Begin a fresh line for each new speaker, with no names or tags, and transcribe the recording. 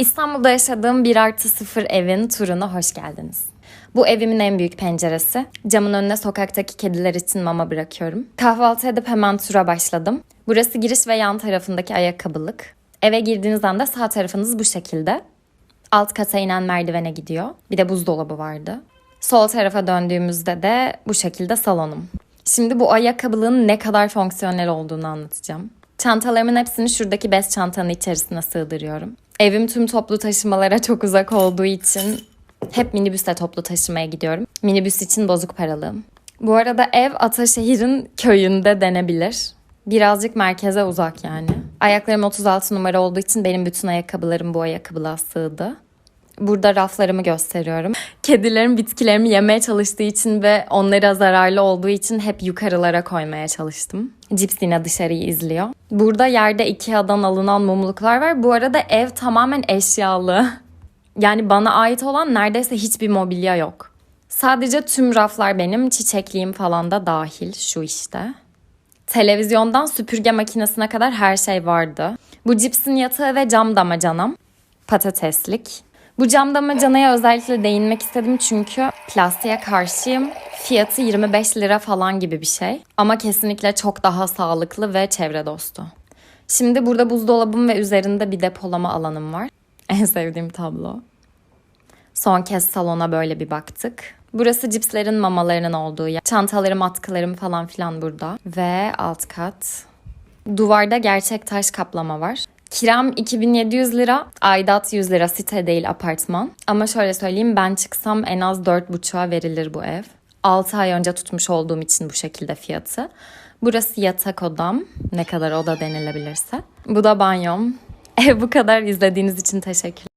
İstanbul'da yaşadığım 1 artı 0 evin turuna hoş geldiniz. Bu evimin en büyük penceresi. Camın önüne sokaktaki kediler için mama bırakıyorum. Kahvaltı edip hemen tura başladım. Burası giriş ve yan tarafındaki ayakkabılık. Eve girdiğiniz anda sağ tarafınız bu şekilde. Alt kata inen merdivene gidiyor. Bir de buzdolabı vardı. Sol tarafa döndüğümüzde de bu şekilde salonum. Şimdi bu ayakkabılığın ne kadar fonksiyonel olduğunu anlatacağım. Çantalarımın hepsini şuradaki bez çantanın içerisine sığdırıyorum. Evim tüm toplu taşımalara çok uzak olduğu için hep minibüsle toplu taşımaya gidiyorum. Minibüs için bozuk paralığım. Bu arada ev Ataşehir'in köyünde denebilir. Birazcık merkeze uzak yani. Ayaklarım 36 numara olduğu için benim bütün ayakkabılarım bu ayakkabılığa sığdı. Burada raflarımı gösteriyorum. Kedilerim bitkilerimi yemeye çalıştığı için ve onlara zararlı olduğu için hep yukarılara koymaya çalıştım. Cips yine dışarıyı izliyor. Burada yerde Ikea'dan alınan mumluklar var. Bu arada ev tamamen eşyalı. Yani bana ait olan neredeyse hiçbir mobilya yok. Sadece tüm raflar benim, çiçekliğim falan da dahil şu işte. Televizyondan süpürge makinesine kadar her şey vardı. Bu cipsin yatağı ve cam damacanam. Patateslik. Bu cam damacanaya özellikle değinmek istedim çünkü plastiğe karşıyım. Fiyatı 25 lira falan gibi bir şey. Ama kesinlikle çok daha sağlıklı ve çevre dostu. Şimdi burada buzdolabım ve üzerinde bir depolama alanım var. En sevdiğim tablo. Son kez salona böyle bir baktık. Burası cipslerin mamalarının olduğu yer. Çantalarım, atkılarım falan filan burada. Ve alt kat. Duvarda gerçek taş kaplama var. Kiram 2700 lira, aidat 100 lira site değil apartman. Ama şöyle söyleyeyim ben çıksam en az 4,5'a verilir bu ev. 6 ay önce tutmuş olduğum için bu şekilde fiyatı. Burası yatak odam. Ne kadar oda denilebilirse. Bu da banyom. Ev bu kadar izlediğiniz için teşekkür